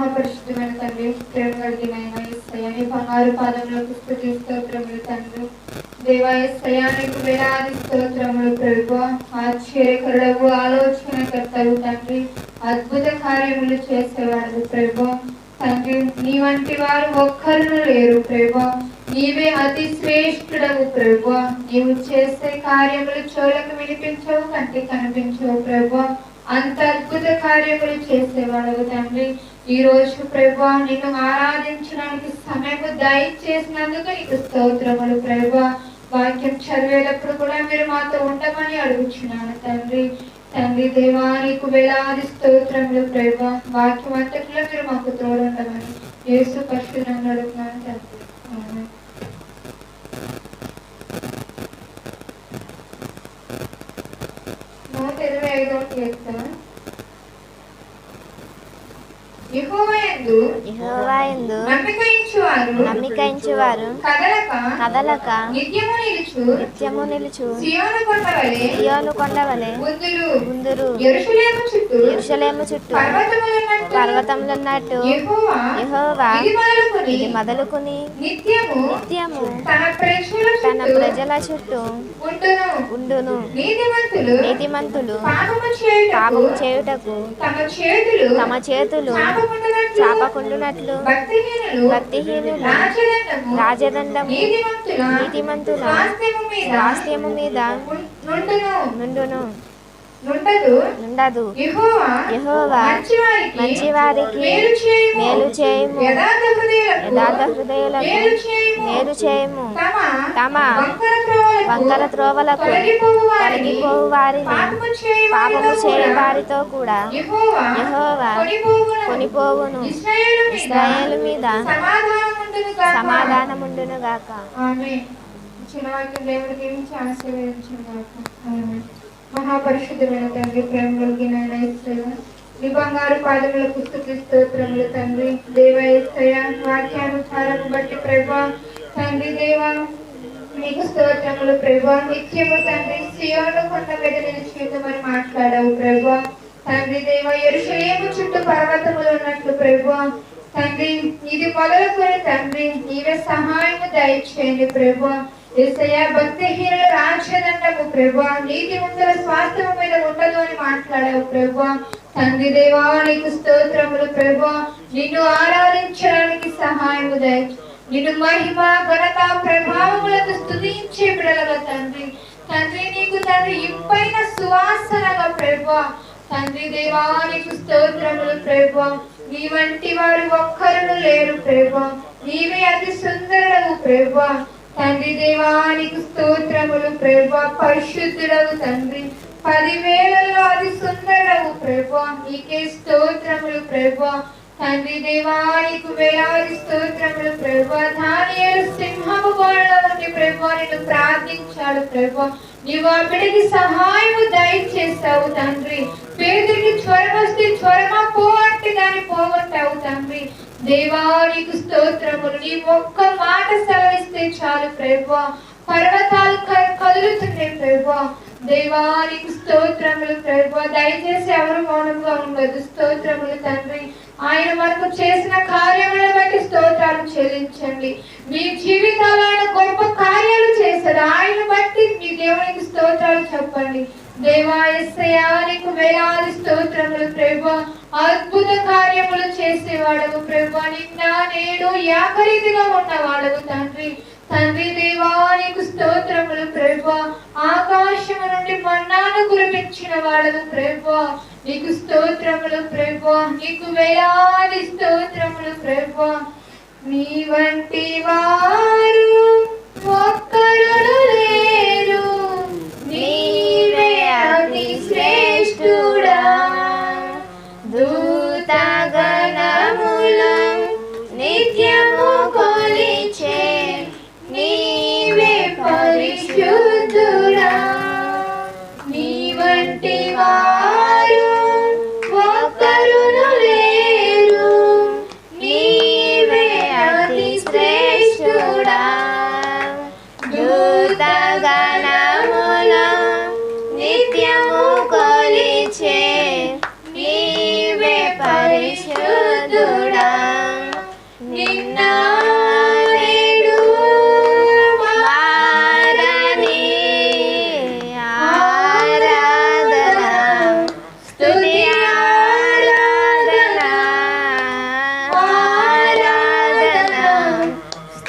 మహాపరిశుద్ధమైన తండ్రి ప్రేమ కలిగిన నీ బంగారు పాదములకు స్థుతి స్తోత్రములు తండ్రి. దేవా ఎస్సయానికి వేలాది స్తోత్రములు ప్రభు ఆశ్చర్యకరుడవు ఆలోచనకర్తవు తండ్రి. అద్భుత కార్యములు చేసేవాడు ప్రభు తండ్రి నీ వంటి వారు ఒక్కరు లేరు ప్రభు నీవే అతి శ్రేష్ఠుడవు ప్రభు నీవు చేసే కార్యములు చోలకు వినిపించవు కంటి కనిపించవు ప్రభు అంత అద్భుత కార్యములు చేసేవాడు తండ్రి. ఈ రోజు ప్రభు నిన్ను ఆరాధించడానికి సమయం దయచేసినందుకు నీకు స్తోత్రములు ప్రభు. వాక్యం చదివేటప్పుడు కూడా మీరు మాతో ఉండమని అడుగుచున్నాను తండ్రి. తండ్రి దేవా నీకు వేలాది స్తోత్రములు ప్రభు. వాక్యం అంతట్లో మీరు మాకు తోడుండమని యేసు పరిశుద్ధంగా అడుగుతున్నాను తండ్రి. ఉంచువారు నమ్మికయించువారు కదలక నిత్యము నిలుచు సియోను కొండవలె ముందురు యెరూషలేము చుట్టూ పర్వతములున్నట్టు యెహోవా ఇది మొదలుకొని నిత్యము తన ప్రజల చుట్టూ ఉండును. నీతిమంతులు పాపము చేయుటకు తమ చేతులు చాపకుండునట్లు భక్తిహీనులు రాజదండము. నీతిమంతుల స్వాస్థ్యము మీద నుండును. నుండదు యెహోవా మంచివారికి మేలు చేయుము. యథార్థ హృదయులకు మేలు చేయుము. తమ వంకర త్రోవలకు తొలగిపోవు వారిని పాపము చేయు వారితో కూడా. యెహోవా కొనిపోవును. ఇశ్రాయేలు మీద సమాధానముండును గాక. ఇచ్చిన వాక్యం దేవుడి దీవించి ఆశీర్వదించును గాక. ఆమేన్. మహాపరిశుద్ధమైన తండ్రి ప్రేమ కలిగిన యేసయ్య, నీ బంగారు పాదముల పుస్తకి స్తోత్రములు తండ్రి. దేవ వాక్యానుసారం బట్టి ప్రభా తండ్రి దేవ మీకు స్తోత్రములు ప్రభా. నిత్యము తండ్రి సియోను కొండ మీద నిలిచిమని మాట్లాడావు ప్రభా. తండ్రి దేవ ఎరుషలేము చుట్టూ పర్వతములు ఉన్నట్లు ప్రభా. తండ్రి ఇది మొదలుకొని తండ్రి నీవే సహాయము దయచేయండి ప్రభా. ఏసయ్య భక్తిహీనుల రాజ్యదండము ప్రభా నీతి ముందర స్వాస్థ్యము మీద ఉండదు అని మాట్లాడావు ప్రభా తండ్రి దేవా నీకు స్తోత్రములు ప్రభా నిన్ను ఆరాధించడానికి సహాయము దయ. నిన్ను మహిమ ఘనత ప్రభావములకు స్తుతించే బిడలగా తండ్రి. తండ్రి నీకు తండ్రి ఇంపైన సువాసనగా ప్రభా తండ్రి దేవా నీకు స్తోత్రములు ప్రభా నీ వంటి వారు ఒక్కరును లేరు ప్రభా నీవే అతి సుందరము ప్రభా తండ్రి దేవానికి స్తోత్రములు ప్రభు. పరిశుద్ధుడవు తండ్రి. పదివేలలో అది సుందరవు ప్రభు. నీకే స్తోత్రములు ప్రభు. తండ్రి దేవానికి వేలాది స్తోత్రములు ప్రభు. ధాన్యాలు సింహము వాళ్ళ ఉండి ప్రభు నేను ప్రార్థించాడు ప్రభు. నీవు ఆ బిడ్డకి సహాయము దయచేస్తావు తండ్రి. పేదరికి త్వరమస్తే త్వరమా పో అంటే దాన్ని పోగొట్టావు తండ్రి. దేవా నీకు స్తోత్రములు నీ ఒక్క మాట సెలవిస్తే చాలు ప్రభు పర్వతాలు కదులుతున్నాయి ప్రభు దేవా నీకు స్తోత్రములు ప్రభు దయచేసి ఎవరు మౌనంగా ఉండదు స్తోత్రములు తండ్రి ఆయన మనకు చేసిన కార్యములను బట్టి స్తోత్రాలు చెల్లించండి. మీ జీవితాలను గొప్ప కార్యాలు చేశారు. ఆయన బట్టి మీ దేవునికి స్తోత్రాలు చెప్పండి. దేవా నీకు వేలాది స్తోత్రములు ప్రభా. అద్భుత కార్యములు చేసేవాడవు ప్రభా. నిన్న నేడు యాకరీతిగా ఉన్నవాడవు తండ్రి. తండ్రి దేవా నీకు స్తోత్రములు ప్రభా. ఆకాశము నుండి మన్నాను కురిపించిన వాడవు ప్రభా. నీకు స్తోత్రములు ప్రభా. నీకు వేలాది స్తోత్రములు ప్రభా. నీ వంటి వారు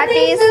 That is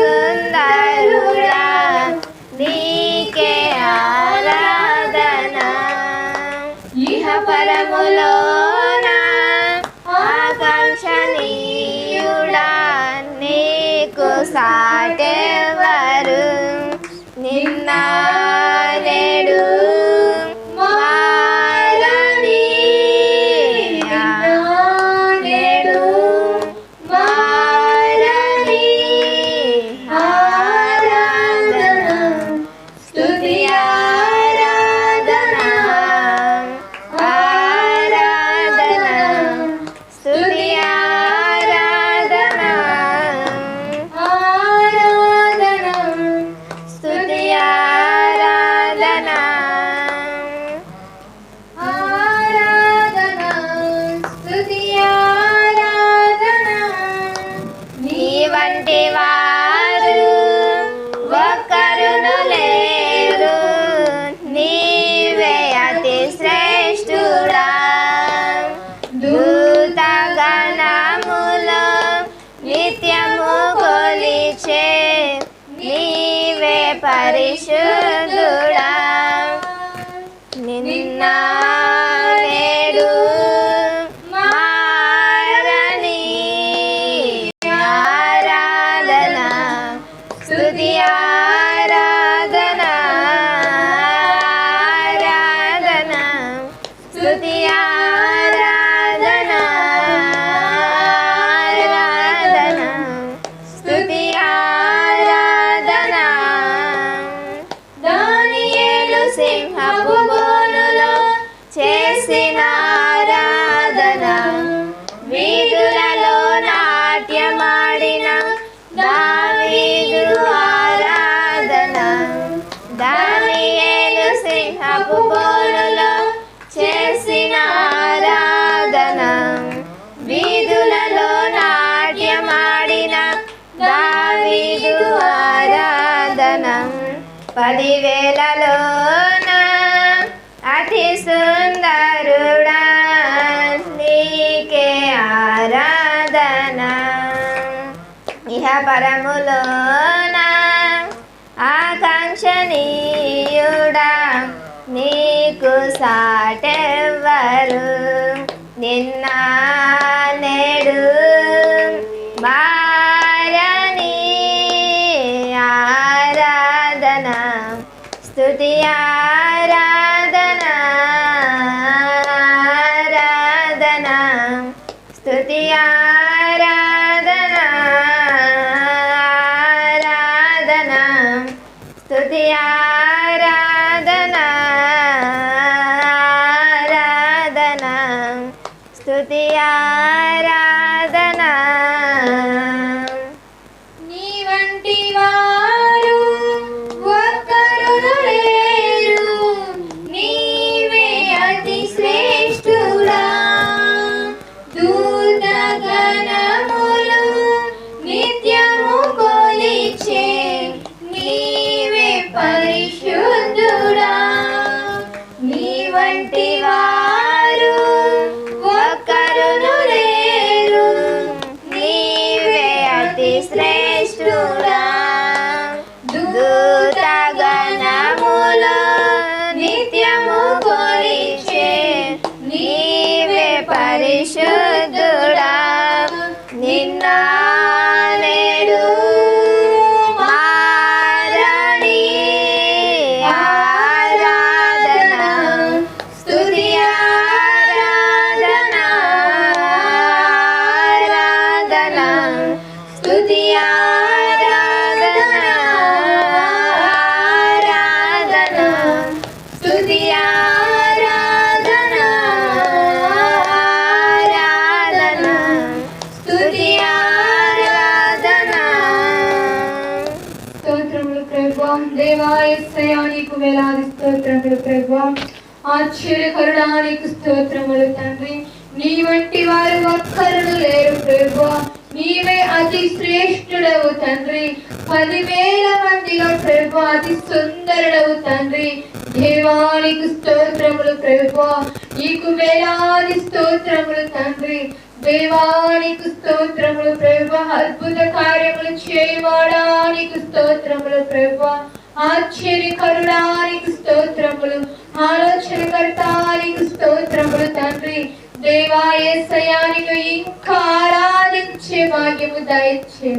പരിശുദ്ധുടാ നിന്നാടു മാരണീ ആരാധന സ്തുതിയാരാധന. ആരാധന സ്തുതിയാ బాబు బోలలో చేసిన ఆరాధన. వీధులలో నాట్యమాడిన దావీదు ఆరాధన. పదివేలలోన అతి సుందరుడా నీకే ఆరాధన. ఇహ పరములో నీకు సాటెవ్వరు నిన్న నేడు మా は దేవా ఎస్సయా నీకు వేలాది స్తోత్రములు ప్రభా. ఆశ్చర్యకరుడా నీకు స్తోత్రములు తండ్రి. నీ వంటి వారు ఒక్కరును లేరు ప్రభా. నీవే అతి శ్రేష్ఠుడవు తండ్రి. పదివేల మందిలో ప్రభా అతి సుందరుడవు తండ్రి. దేవానికి స్తోత్రములు ప్రభా. నీకు వేలాది స్తోత్రములు తండ్రి. దేవానికి స్తోత్రములు అద్భుత కార్యములు చేయవాడానికి స్తోత్రములు ప్రభు. ఆశ్చర్యకరుడానికి స్తోత్రములు ఆలోచనకర్తానికి స్తోత్రములు తండ్రి. దేవా ఇంకా ఆరాధించే భాగ్యము దయచే.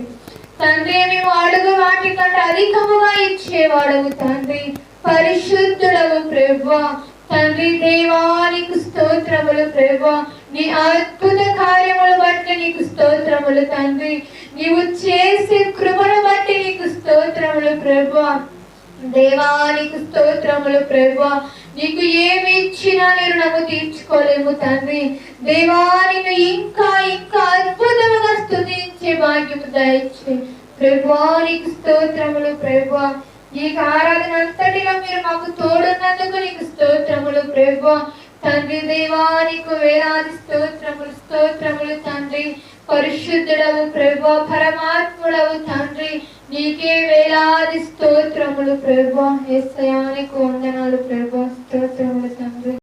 తండ్రి మేము అడుగు వాటి కంటే అధికముగా ఇచ్చేవాడవు తండ్రి. పరిశుద్ధుడవు ప్రభా తండ్రి దేవానికి స్తోత్రములు ప్రభా నీ అద్భుత కార్యములు బట్టి నీకు స్తోత్రములు తండ్రి. నీవు చేసే కృపను బట్టి నీకు స్తోత్రములు ప్రభా దేవానికి స్తోత్రములు ప్రభు నీకు ఏమి ఇచ్చినా నేను నాకు తీర్చుకోలేము తండ్రి. దేవానికి ఇంకా ఇంకా అద్భుతముగా స్థుతించే భాగ్యము దయచే. ప్రభానికి స్తోత్రములు ప్రభా ఈ ఆరాధన అంతటిలో మీరు మాకు తోడున్నందుకు నీకు స్తోత్రములు ప్రభా తండ్రి దేవానికి వేలాది స్తోత్రములు స్తోత్రములు తండ్రి. పరిశుద్ధుడవు ప్రభు పరమాత్ముడవు తండ్రి. నీకే వేలాది స్తోత్రములు ప్రభు ఎస్సయానికి వందనాలు ప్రభు స్తోత్రములు తండ్రి.